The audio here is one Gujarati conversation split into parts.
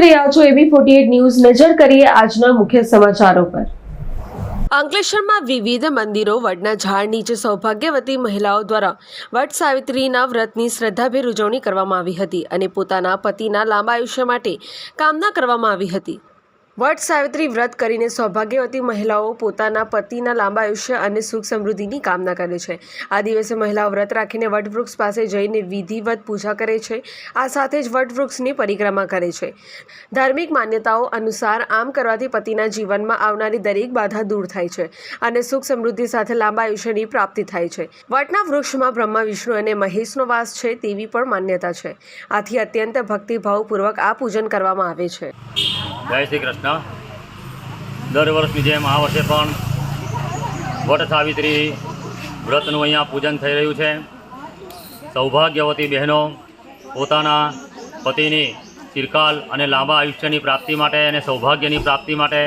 રહ્યા છો એબી ફોર્ટી ન્યૂઝ. નજર કરીએ આજના મુખ્ય સમાચારો પર. અંકલેશ્વરમાં વિવિધ મંદિરો, વડના ઝાડ નીચે સૌભાગ્યવતી મહિલાઓ દ્વારા વટ સાવિત્રીના વ્રતની શ્રદ્ધાભેર ઉજવણી કરવામાં આવી હતી અને પોતાના પતિના લાંબા આયુષ્ય માટે કામના કરવામાં આવી હતી. વટ સાવિત્રી વ્રત કરીને સૌભાગ્યવતી મહિલાઓ પોતાના પતિના લાંબા આયુષ્ય અને સુખ સમૃદ્ધિની કામના કરે છે. આ દિવસે મહિલાઓ વ્રત રાખીને વટવૃક્ષ પાસે જઈને વિધિવત પૂજા કરે છે. આ સાથે જ વટવૃક્ષની પરિક્રમા કરે છે. ધાર્મિક માન્યતાઓ અનુસાર આમ કરવાથી પતિના જીવનમાં આવનારી દરેક બાધા દૂર થાય છે અને સુખ સમૃદ્ધિ સાથે લાંબા આયુષ્યની પ્રાપ્તિ થાય છે. વટના વૃક્ષમાં બ્રહ્મા, વિષ્ણુ અને મહેશનો વાસ છે તેવી પણ માન્યતા છે. આથી અત્યંત ભક્તિભાવપૂર્વક આ પૂજન કરવામાં આવે છે. જય શ્રી કૃષ્ણ. દર વર્ષની જેમ આ વર્ષે પણ વટ સાવિત્રી વ્રતનું અહીંયા પૂજન થઈ રહ્યું છે. સૌભાગ્યવતી બહેનો પોતાના પતિની ચિરકાલ અને લાંબા આયુષ્યની પ્રાપ્તિ માટે અને સૌભાગ્યની પ્રાપ્તિ માટે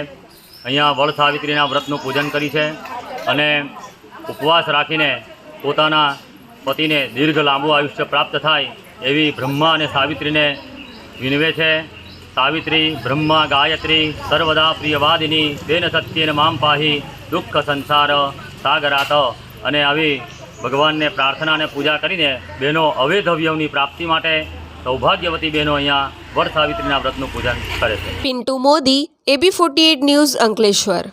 અહીંયા વડ સાવિત્રીના વ્રતનું પૂજન કરી છે અને ઉપવાસ રાખીને પોતાના પતિને દીર્ઘ લાંબુ આયુષ્ય પ્રાપ્ત થાય એવી બ્રહ્મા અને સાવિત્રીને વિનવે છે. સાવિત્રી બ્રહ્મા ગાયત્રી સર્વદા પ્રિયવાદિની તેન સત્યેન મામ પાહી દુઃખ સંસાર સાગરાત અને આવી ભગવાનને પ્રાર્થના અને પૂજા કરીને બહેનો અવેધવ્યવની પ્રાપ્તિ માટે સૌભાગ્યવતી બહેનો અહીંયા વડ સાવિત્રીના વ્રતનું પૂજન કરે છે. Pintu Modi, AB forty news Ankleshwar.